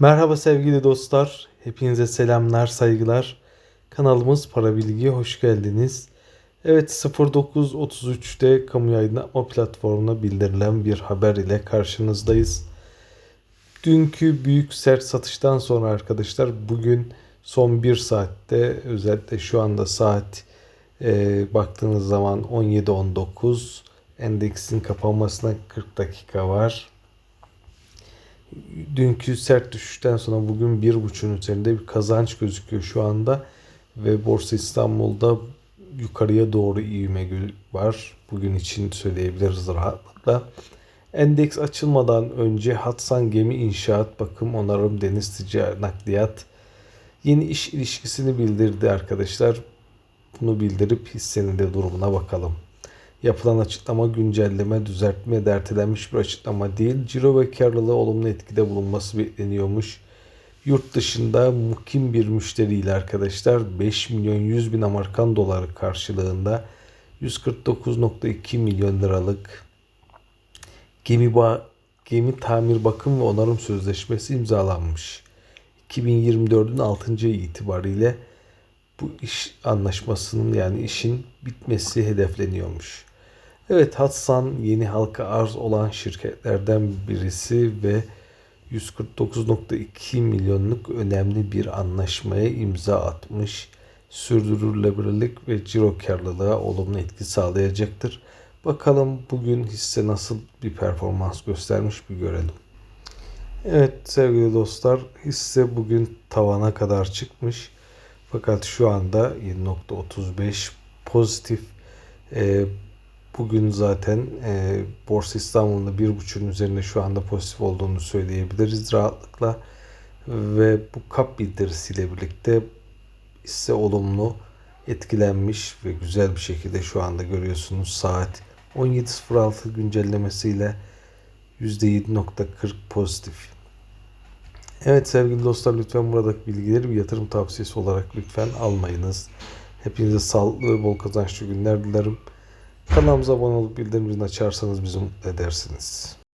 Merhaba sevgili dostlar. Hepinize selamlar, saygılar. Kanalımız Para Bilgi'ye hoş geldiniz. Evet 09.33'te kamu yayınlatma platformuna bildirilen bir haber ile karşınızdayız. Dünkü büyük sert satıştan sonra arkadaşlar bugün son bir saatte özellikle şu anda saat e, baktığınız zaman 17.19 endeksin kapanmasına 40 dakika var dünkü sert düşüşten sonra bugün bir buçuğun üzerinde bir kazanç gözüküyor şu anda ve Borsa İstanbul'da yukarıya doğru ivme var. Bugün için söyleyebiliriz rahatlıkla. Endeks açılmadan önce Hatsan Gemi İnşaat, Bakım, Onarım, Deniz Ticaret, Nakliyat yeni iş ilişkisini bildirdi arkadaşlar. Bunu bildirip hissenin de durumuna bakalım. Yapılan açıklama güncelleme, düzeltme de ertelenmiş bir açıklama değil. Ciro ve karlılığı olumlu etkide bulunması bekleniyormuş. Yurt dışında mukim bir müşteriyle arkadaşlar 5 milyon 100 bin Amerikan doları karşılığında 149.2 milyon liralık gemi, ba gemi tamir bakım ve onarım sözleşmesi imzalanmış. 2024'ün 6. ayı itibariyle bu iş anlaşmasının yani işin bitmesi hedefleniyormuş. Evet Hatsan yeni halka arz olan şirketlerden birisi ve 149.2 milyonluk önemli bir anlaşmaya imza atmış. Sürdürülebilirlik ve ciro karlılığa olumlu etki sağlayacaktır. Bakalım bugün hisse nasıl bir performans göstermiş bir görelim. Evet sevgili dostlar hisse bugün tavana kadar çıkmış. Fakat şu anda 7.35 pozitif. Ee, bugün zaten e, Borsa İstanbul'da bir buçuğun üzerinde şu anda pozitif olduğunu söyleyebiliriz rahatlıkla. Ve bu kap bildirisiyle birlikte hisse olumlu etkilenmiş ve güzel bir şekilde şu anda görüyorsunuz saat 17.06 güncellemesiyle %7.40 pozitif. Evet sevgili dostlar lütfen buradaki bilgileri bir yatırım tavsiyesi olarak lütfen almayınız. Hepinize sağlıklı ve bol kazançlı günler dilerim. Kanalımıza abone olup bildirimleri açarsanız bizi mutlu edersiniz.